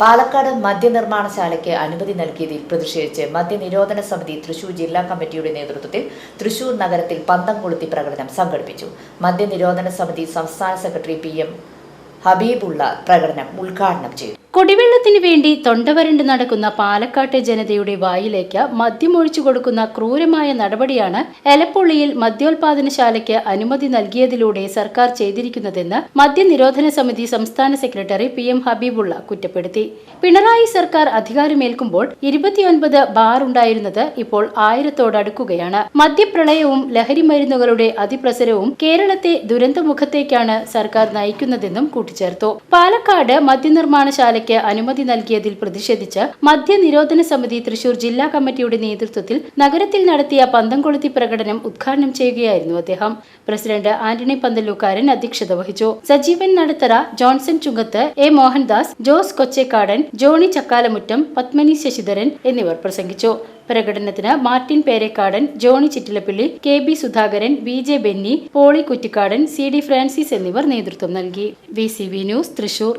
Palakkad മദ്യനിർമ്മാണശാലയ്ക്ക് അനുമതി നൽകിയതിൽ പ്രതിഷേധിച്ച് മദ്യനിരോധന സമിതി തൃശൂർ ജില്ലാ കമ്മിറ്റിയുടെ നേതൃത്വത്തിൽ തൃശൂർ നഗരത്തിൽ പന്തം കൊളുത്തി പ്രകടനം സംഘടിപ്പിച്ചു. മദ്യനിരോധന സമിതി സംസ്ഥാന സെക്രട്ടറി പി എം ഹബീബുള്ള പ്രകടനം ഉദ്ഘാടനം ചെയ്തു. കുടിവെള്ളത്തിന് വേണ്ടി തൊണ്ടവരണ്ട് നടക്കുന്ന പാലക്കാട്ടെ ജനതയുടെ വായിലേക്ക് മദ്യമൊഴിച്ചു കൊടുക്കുന്ന ക്രൂരമായ നടപടിയാണ് എലപ്പുള്ളിയിൽ മദ്യോൽപാദനശാലയ്ക്ക് അനുമതി നൽകിയതിലൂടെ സർക്കാർ ചെയ്തിരിക്കുന്നതെന്ന് മദ്യനിരോധന സമിതി സംസ്ഥാന സെക്രട്ടറി പി എം ഹബീബുള്ള കുറ്റപ്പെടുത്തി. പിണറായി സർക്കാർ അധികാരമേൽക്കുമ്പോൾ ഇരുപത്തിയൊൻപത് ബാർ ഉണ്ടായിരുന്നത് ഇപ്പോൾ ആയിരത്തോടടുക്കുകയാണ്. മദ്യപ്രളയവും ലഹരി മരുന്നുകളുടെ അതിപ്രസരവും കേരളത്തെ ദുരന്തമുഖത്തേക്കാണ് സർക്കാർ നയിക്കുന്നതെന്നും കൂട്ടിച്ചേർത്തു. പാലക്കാട് മദ്യനിർമ്മാണശാലയ്ക്ക് അനുമതി നൽകിയതിൽ പ്രതിഷേധിച്ച് മദ്യനിരോധന സമിതി തൃശൂർ ജില്ലാ കമ്മിറ്റിയുടെ നേതൃത്വത്തിൽ നഗരത്തിൽ നടത്തിയ പന്തംകൊളുത്തി പ്രകടനം ഉദ്ഘാടനം ചെയ്യുകയായിരുന്നു അദ്ദേഹം. പ്രസിഡന്റ് ആന്റണി പന്തലൂക്കാരൻ അധ്യക്ഷത വഹിച്ചു. സജീവൻ നടത്തറ ജോൺസൺ ചുങ്കത്ത് എ മോഹൻദാസ് ജോസ് കൊച്ചേക്കാടൻ ജോണി ചക്കാലമുറ്റം പത്മനി ശശിധരൻ എന്നിവർ പ്രസംഗിച്ചു. പ്രകടനത്തിന് Martin Perakkadan Johny Chittilappilly K B Sudhakaran V J Benny Poly Kuttikkadan C D Francis എന്നിവർ നേതൃത്വം നൽകി. V C V news Thrissur.